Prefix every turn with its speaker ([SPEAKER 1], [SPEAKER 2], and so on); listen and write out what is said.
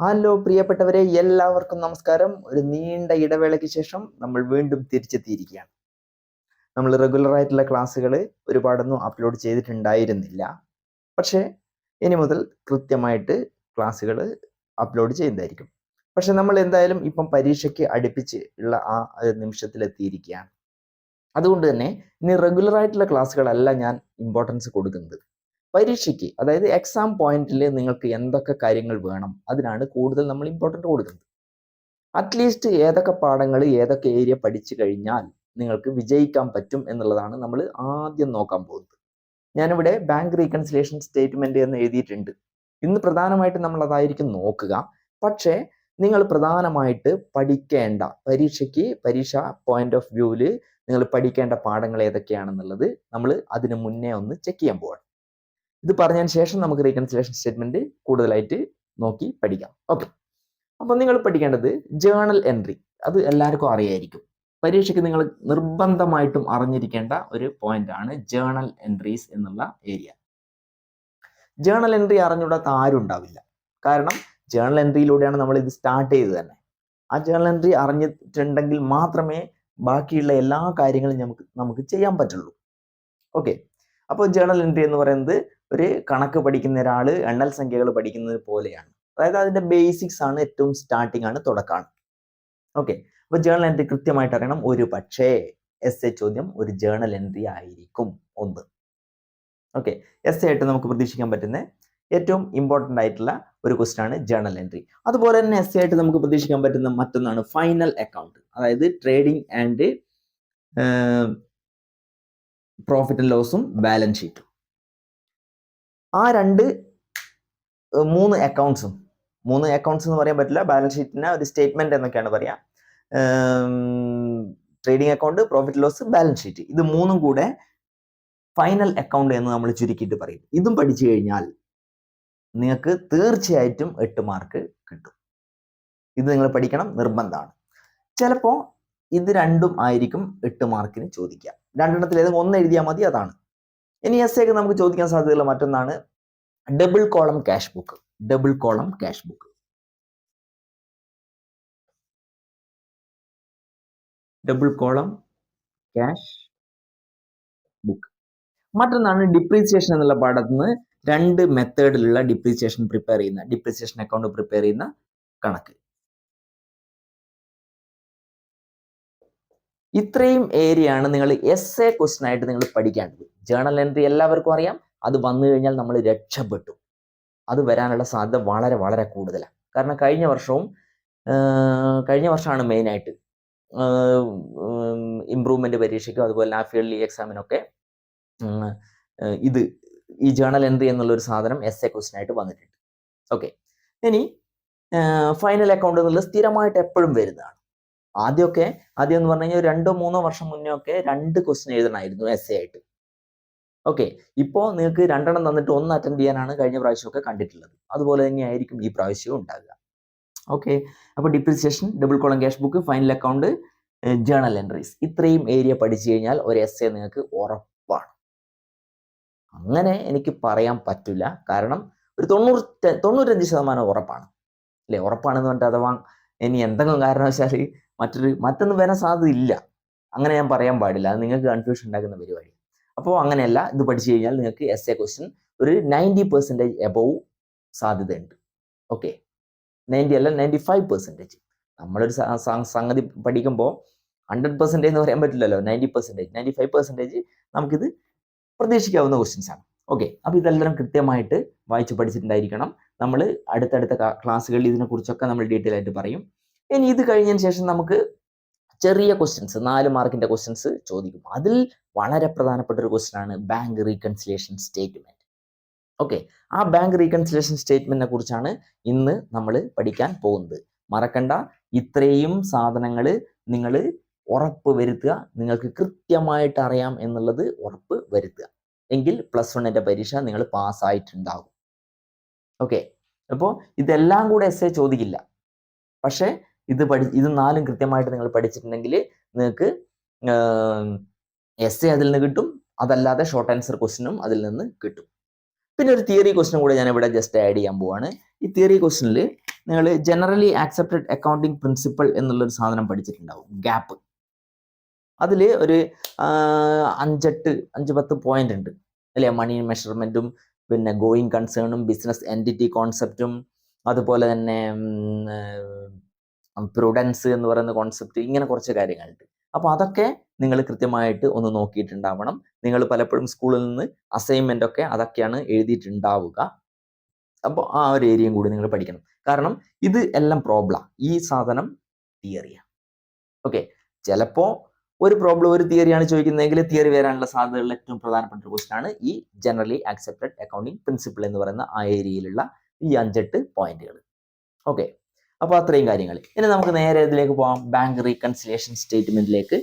[SPEAKER 1] Hello പ്രിയപ്പെട്ടവരെ എല്ലാവർക്കും നമസ്കാരം. ഒരു നീണ്ട ഇടവേളയ്ക്ക് ശേഷം നമ്മൾ വീണ്ടും തിരിച്ചെത്തിയിരിക്കുകയാണ്. നമ്മൾ റെഗുലർ ആയിട്ടുള്ള ക്ലാസ്സുകൾ ഒരുപാടൊന്നും അപ്ലോഡ് ചെയ്തിട്ടുണ്ടായിരുന്നില്ല. പക്ഷേ ഇനി മുതൽ കൃത്യമായിട്ട് ക്ലാസ്സുകൾ അപ്ലോഡ് ചെയ്യുന്നതായിരിക്കും. പക്ഷെ നമ്മൾ എന്തായാലും ഇപ്പം പരീക്ഷയ്ക്ക് അടുപ്പിച്ച് ഉള്ള ആ നിമിഷത്തിലെത്തിയിരിക്കുകയാണ്. അതുകൊണ്ട് തന്നെ ഇനി റെഗുലർ ആയിട്ടുള്ള ക്ലാസ്സുകളല്ല ഞാൻ ഇമ്പോർട്ടൻസ് കൊടുക്കുന്നത്. പരീക്ഷയ്ക്ക് അതായത് എക്സാം പോയിന്റിൽ നിങ്ങൾക്ക് എന്തൊക്കെ കാര്യങ്ങൾ വേണം അതിനാണ് കൂടുതൽ നമ്മൾ ഇമ്പോർട്ടന്റ് കൊടുക്കുന്നത്. അറ്റ്ലീസ്റ്റ് ഏതൊക്കെ പാഠങ്ങൾ ഏതൊക്കെ ഏരിയ പഠിച്ചു കഴിഞ്ഞാൽ നിങ്ങൾക്ക് വിജയിക്കാൻ പറ്റും എന്നുള്ളതാണ് നമ്മൾ ആദ്യം നോക്കാൻ പോകുന്നത്. ഞാനിവിടെ ബാങ്ക് റീകൺസിലേഷൻ സ്റ്റേറ്റ്മെന്റ് എന്ന് എഴുതിയിട്ടുണ്ട്. ഇന്ന് പ്രധാനമായിട്ട് നമ്മൾ അതായിരിക്കും നോക്കുക. പക്ഷേ നിങ്ങൾ പ്രധാനമായിട്ട് പഠിക്കേണ്ട പരീക്ഷയ്ക്ക് പരീക്ഷ പോയിന്റ് ഓഫ് വ്യൂവിൽ നിങ്ങൾ പഠിക്കേണ്ട പാഠങ്ങൾ ഏതൊക്കെയാണെന്നുള്ളത് നമ്മൾ അതിന് മുന്നേ ഒന്ന് ചെക്ക് ചെയ്യാൻ പോവാണ്. ഇത് പറഞ്ഞതിന് ശേഷം നമുക്ക് റീകൺസിലേഷൻ സ്റ്റേറ്റ്മെന്റ് കൂടുതലായിട്ട് നോക്കി പഠിക്കാം. ഓക്കെ അപ്പോൾ നിങ്ങൾ പഠിക്കേണ്ടത് ജേണൽ എൻട്രി അത് എല്ലാവർക്കും അറിയായിരിക്കും. പരീക്ഷയ്ക്ക് നിങ്ങൾ നിർബന്ധമായിട്ടും അറിഞ്ഞിരിക്കേണ്ട ഒരു പോയിന്റ് ആണ് ജേണൽ എൻട്രീസ് എന്നുള്ള ഏരിയ ജേണൽ എൻട്രി അറിഞ്ഞുകൂടാത്ത ആരും ഉണ്ടാവില്ല. കാരണം ജേണൽ എൻട്രിയിലൂടെയാണ് നമ്മൾ ഇത് സ്റ്റാർട്ട് ചെയ്തത് തന്നെ. ആ ജേണൽ എൻട്രി അറിഞ്ഞിട്ടുണ്ടെങ്കിൽ മാത്രമേ ബാക്കിയുള്ള എല്ലാ കാര്യങ്ങളും നമുക്ക് നമുക്ക് ചെയ്യാൻ പറ്റുള്ളൂ. ഓക്കെ അപ്പോൾ ജേണൽ എൻട്രി എന്ന് പറയുന്നത് ഒരു കണക്ക് പഠിക്കുന്ന ഒരാൾ എണ്ണൽ സംഖ്യകൾ പഠിക്കുന്നത് പോലെയാണ്. അതായത് അതിന്റെ ബേസിക്സ് ആണ് ഏറ്റവും സ്റ്റാർട്ടിംഗ് ആണ് തുടക്കമാണ് ഓക്കെ അപ്പോൾ ജേണൽ എൻട്രി കൃത്യമായിട്ട് അറിയണം. ഒരു പക്ഷേ എസ് എ ചോദ്യം ഒരു ജേണൽ എൻട്രി ആയിരിക്കും ഒന്ന്. ഓക്കെ എസ് എ ആയിട്ട് നമുക്ക് പ്രതീക്ഷിക്കാൻ പറ്റുന്ന ഏറ്റവും ഇമ്പോർട്ടന്റ് ആയിട്ടുള്ള ഒരു ക്വസ്റ്റൻ ആണ് ജേണൽ എൻട്രി അതുപോലെ തന്നെ എസ് ആയിട്ട് നമുക്ക് പ്രതീക്ഷിക്കാൻ പറ്റുന്ന മറ്റൊന്നാണ് ഫൈനൽ അക്കൗണ്ട് അതായത് ട്രേഡിംഗ് ആൻഡ് പ്രോഫിറ്റ് ആൻഡ് ലോസും ബാലൻസ് ഷീറ്റും ആ രണ്ട് മൂന്ന് അക്കൗണ്ട്സും മൂന്ന് അക്കൗണ്ട്സ് എന്ന് പറയാൻ പറ്റില്ല. ബാലൻസ് ഷീറ്റിന് ഒരു സ്റ്റേറ്റ്മെന്റ് എന്നൊക്കെയാണ് പറയാ. Trading account profit loss balance sheet ഇത് മൂന്നും കൂടെ ഫൈനൽ അക്കൗണ്ട് എന്ന് നമ്മൾ ചുരുക്കിയിട്ട് പറയും. ഇതും പഠിച്ചു കഴിഞ്ഞാൽ നിങ്ങൾക്ക് തീർച്ചയായിട്ടും എട്ട് മാർക്ക് കിട്ടും. ഇത് നിങ്ങൾ പഠിക്കണം നിർബന്ധമാണ്. ചിലപ്പോൾ ഇത് രണ്ടും ആയിരിക്കും എട്ട് മാർക്കിന് ചോദിക്കുക. രണ്ടെണ്ണത്തിൽ ഏതെങ്കിലും ഒന്ന് എഴുതിയാൽ മതി അതാണ്. ഇനി എസ് ഒക്കെ നമുക്ക് ചോദിക്കാൻ സാധ്യതയുള്ള മറ്റൊന്നാണ് double column cash book double column cash book double column cash book മറ്റൊന്നാണ് ഡിപ്രീസിയേഷൻ എന്നുള്ള പാഠത്തിൽ നിന്ന് രണ്ട് മെത്തേഡിലുള്ള ഡിപ്രീസിയേഷൻ പ്രിപ്പയർ ചെയ്യുന്ന ഡിപ്രീസിയേഷൻ അക്കൗണ്ട് പ്രിപ്പയർ ചെയ്യുന്ന കണക്ക്. ഇത്രയും ഏരിയ ആണ് നിങ്ങൾ എസ് എ ക്വസ്റ്റൻ ആയിട്ട് നിങ്ങൾ പഠിക്കേണ്ടത്. ജേണൽ എൻട്രി എല്ലാവർക്കും അറിയാം. അത് വന്നു കഴിഞ്ഞാൽ നമ്മൾ രക്ഷപ്പെട്ടു. അത് വരാനുള്ള സാധ്യത വളരെ വളരെ കൂടുതലാണ്. കാരണം കഴിഞ്ഞ വർഷവും കഴിഞ്ഞ വർഷമാണ് മെയിനായിട്ട് ഇമ്പ്രൂവ്മെന്റ് പരീക്ഷയ്ക്കും അതുപോലെ ആ ഇയർലി എക്സാമിനൊക്കെ ഇത് ഈ ജേണൽ എൻട്രി എന്നുള്ളൊരു സാധനം എസ് എ ക്വസ്റ്റൻ ആയിട്ട് വന്നിട്ടുണ്ട്. ഓക്കെ ഇനി ഫൈനൽ അക്കൗണ്ട് എന്നുള്ളത് സ്ഥിരമായിട്ട് എപ്പോഴും വരുന്നതാണ്. ആദ്യമൊക്കെ ആദ്യം എന്ന് പറഞ്ഞു കഴിഞ്ഞാൽ രണ്ടോ മൂന്നോ വർഷം മുന്നേ ഒക്കെ രണ്ട് ക്വസ്റ്റ്യൻ എഴുതണമായിരുന്നു എസ് എ ആയിട്ട്. ഓക്കെ ഇപ്പോൾ നിങ്ങൾക്ക് രണ്ടെണ്ണം തന്നിട്ട് ഒന്ന് അറ്റൻഡ് ചെയ്യാനാണ് കഴിഞ്ഞ പ്രാവശ്യമൊക്കെ കണ്ടിട്ടുള്ളത്. അതുപോലെ തന്നെയായിരിക്കും ഈ പ്രാവശ്യവും ഉണ്ടാകുക ഓക്കെ അപ്പോൾ depreciation double column cash book final account journal entries ഇത്രയും ഏരിയ പഠിച്ചു കഴിഞ്ഞാൽ ഒരു എസ് എ നിങ്ങൾക്ക് ഉറപ്പാണ്. അങ്ങനെ എനിക്ക് പറയാൻ പറ്റില്ല. കാരണം ഒരു തൊണ്ണൂറ് തൊണ്ണൂറ്റഞ്ച് ശതമാനം ഉറപ്പാണ്. അല്ലേ? ഉറപ്പാണെന്ന് പറഞ്ഞിട്ട് അഥവാ ഇനി എന്തെങ്കിലും കാരണവശാൽ മറ്റൊരു മറ്റൊന്നും വരാൻ സാധ്യതയില്ല. അങ്ങനെ ഞാൻ പറയാൻ പാടില്ല. അത് നിങ്ങൾക്ക് കൺഫ്യൂഷൻ ഉണ്ടാക്കുന്ന പരിപാടി അപ്പോൾ അങ്ങനെയല്ല ഇത് പഠിച്ചു കഴിഞ്ഞാൽ നിങ്ങൾക്ക് എസ് എ ക്വസ്റ്റ്യൻ ഒരു നയന്റി പെർസെന്റേജ് എബവ് സാധ്യതയുണ്ട്. ഓക്കെ നയന്റി അല്ല നയന്റി ഫൈവ് പെർസെന്റേജ് നമ്മളൊരു സംഗതി പഠിക്കുമ്പോൾ ഹൺഡ്രഡ് പെർസെന്റേജ് എന്ന് പറയാൻ പറ്റില്ലല്ലോ. Ninety percentage ninety five percentage നമുക്കിത് പ്രതീക്ഷിക്കാവുന്ന ക്വസ്റ്റ്യൻസ് ആണ്. ഓക്കെ അപ്പോൾ ഇതെല്ലാം കൃത്യമായിട്ട് വായിച്ച് പഠിച്ചിട്ടുണ്ടായിരിക്കണം. നമ്മൾ അടുത്തടുത്ത ക്ലാസ്സുകളിൽ ഇതിനെക്കുറിച്ചൊക്കെ നമ്മൾ ഡീറ്റെയിൽ ആയിട്ട് പറയും. ഇനി ഇത് കഴിഞ്ഞതിന് ശേഷം നമുക്ക് ചെറിയ ക്വസ്റ്റ്യൻസ് നാല് മാർക്കിന്റെ ക്വസ്റ്റ്യൻസ് ചോദിക്കും. അതിൽ വളരെ പ്രധാനപ്പെട്ട ഒരു ക്വസ്റ്റ്യൻ ആണ് ബാങ്ക് റീകൺസിലേഷൻ സ്റ്റേറ്റ്മെന്റ് ഓക്കെ ആ ബാങ്ക് റീകൺസിലേഷൻ സ്റ്റേറ്റ്മെന്റിനെ കുറിച്ചാണ് ഇന്ന് നമ്മൾ പഠിക്കാൻ പോകുന്നത്. മറക്കണ്ട. ഇത്രയും സാധനങ്ങൾ നിങ്ങൾ ഉറപ്പ് വരുത്തുക. നിങ്ങൾക്ക് കൃത്യമായിട്ട് അറിയാം എന്നുള്ളത് ഉറപ്പ് വരുത്തുക. എങ്കിൽ പ്ലസ് വണ്ണിന്റെ പരീക്ഷ നിങ്ങൾ പാസ്സായിട്ടുണ്ടാകും ഓക്കെ അപ്പോൾ ഇതെല്ലാം കൂടെ എസ് എ ചോദിക്കില്ല. പക്ഷേ ഇത് പഠി ഇത് നാലും കൃത്യമായിട്ട് നിങ്ങൾ പഠിച്ചിട്ടുണ്ടെങ്കിൽ നിങ്ങൾക്ക് എസ് എ അതിൽ നിന്ന് കിട്ടും. അതല്ലാതെ ഷോർട്ട് ആൻസർ ക്വസ്റ്റിനും അതിൽ നിന്ന് കിട്ടും. പിന്നെ ഒരു തിയറി ക്വസ്റ്റിനും കൂടെ ഞാൻ ഇവിടെ ജസ്റ്റ് ആഡ് ചെയ്യാൻ പോവാണ്. ഈ തിയറി ക്വസ്റ്റിനിൽ നിങ്ങൾ ജനറലി ആക്സെപ്റ്റഡ് അക്കൗണ്ടിങ് പ്രിൻസിപ്പൾ എന്നുള്ളൊരു സാധനം പഠിച്ചിട്ടുണ്ടാവും. ഗ്യാപ്പ് അതിൽ ഒരു അഞ്ചെട്ട് അഞ്ച് പത്ത് പോയിന്റ് ഉണ്ട്. അല്ലേ? മണി മെഷർമെന്റും പിന്നെ ഗോയിങ് കൺസേണും ബിസിനസ് എന്റിറ്റി കോൺസെപ്റ്റും അതുപോലെ തന്നെ പ്രുഡൻസ് എന്ന് പറയുന്ന കോൺസെപ്റ്റ് ഇങ്ങനെ കുറച്ച് കാര്യങ്ങളുണ്ട്. അപ്പോൾ അതൊക്കെ നിങ്ങൾ കൃത്യമായിട്ട് ഒന്ന് നോക്കിയിട്ടുണ്ടാവണം. നിങ്ങൾ പലപ്പോഴും സ്കൂളിൽ നിന്ന് അസൈൻമെന്റ് ഒക്കെ അതൊക്കെയാണ് എഴുതിയിട്ടുണ്ടാവുക. അപ്പോൾ ആ ഒരു ഏരിയയും കൂടി നിങ്ങൾ പഠിക്കണം. കാരണം ഇത് എല്ലാം പ്രോബ്ലം ഈ സാധനം തിയറിയാണ് ഓക്കെ ചിലപ്പോൾ ഒരു പ്രോബ്ലം ഒരു തിയറിയാണ് ചോദിക്കുന്നതെങ്കിൽ തിയറി വരാനുള്ള സാധ്യതയുള്ള ഏറ്റവും പ്രധാനപ്പെട്ട ക്വസ്റ്റൻ ആണ് ഈ ജനറലി ആക്സെപ്റ്റഡ് അക്കൗണ്ടിങ് പ്രിൻസിപ്പിൾ എന്ന് പറയുന്ന ആ ഏരിയയിലുള്ള ഈ അഞ്ചെട്ട് പോയിന്റുകൾ ഓക്കെ അപ്പോൾ അത്രയും കാര്യങ്ങൾ ഇനി നമുക്ക് നേരെ ഇതിലേക്ക് പോകാം ബാങ്ക് റീകൺസിലേഷൻ സ്റ്റേറ്റ്മെന്റിലേക്ക്